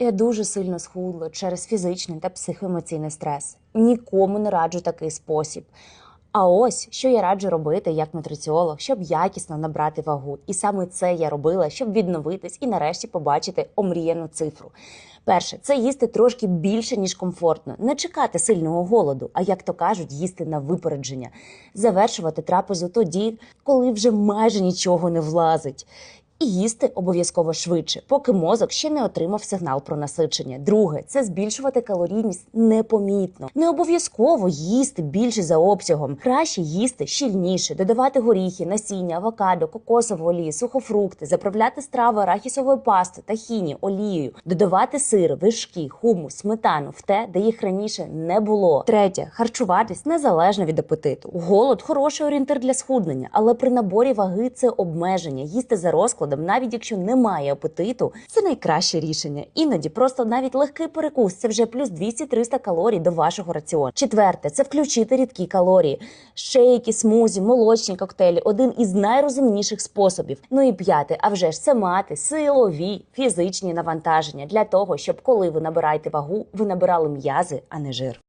Я дуже сильно схудла через фізичний та психоемоційний стрес. Нікому не раджу такий спосіб. А ось що я раджу робити як нутриціолог, щоб якісно набрати вагу. І саме це я робила, щоб відновитись і нарешті побачити омріяну цифру. Перше, це їсти трошки більше, ніж комфортно, не чекати сильного голоду, а як то кажуть, їсти на випередження, завершувати трапезу тоді, коли вже майже нічого не влазить. І їсти обов'язково швидше, поки мозок ще не отримав сигнал про насичення. Друге це збільшувати калорійність непомітно. Не обов'язково їсти більше за обсягом. Краще їсти щільніше, додавати горіхи, насіння, авокадо, кокосову олію, сухофрукти, заправляти страви арахісовою пастою, тахіні, олією, додавати сир, вишки, хумус, сметану в те, де їх раніше не було. Третє харчуватись незалежно від апетиту. Голод хороший орієнтир для схуднення, але при наборі ваги це обмеження. Їсти за розкладом, навіть якщо немає апетиту, це найкраще рішення. Іноді просто навіть легкий перекус це вже плюс 200-300 калорій до вашого раціону. Четверте це включити рідкі калорії, шейки, смузі, молочні коктейлі один із найрозумніших способів. Ну і п'яте, а вже ж це мати силові фізичні навантаження для того, щоб коли ви набираєте вагу, ви набирали м'язи, а не жир.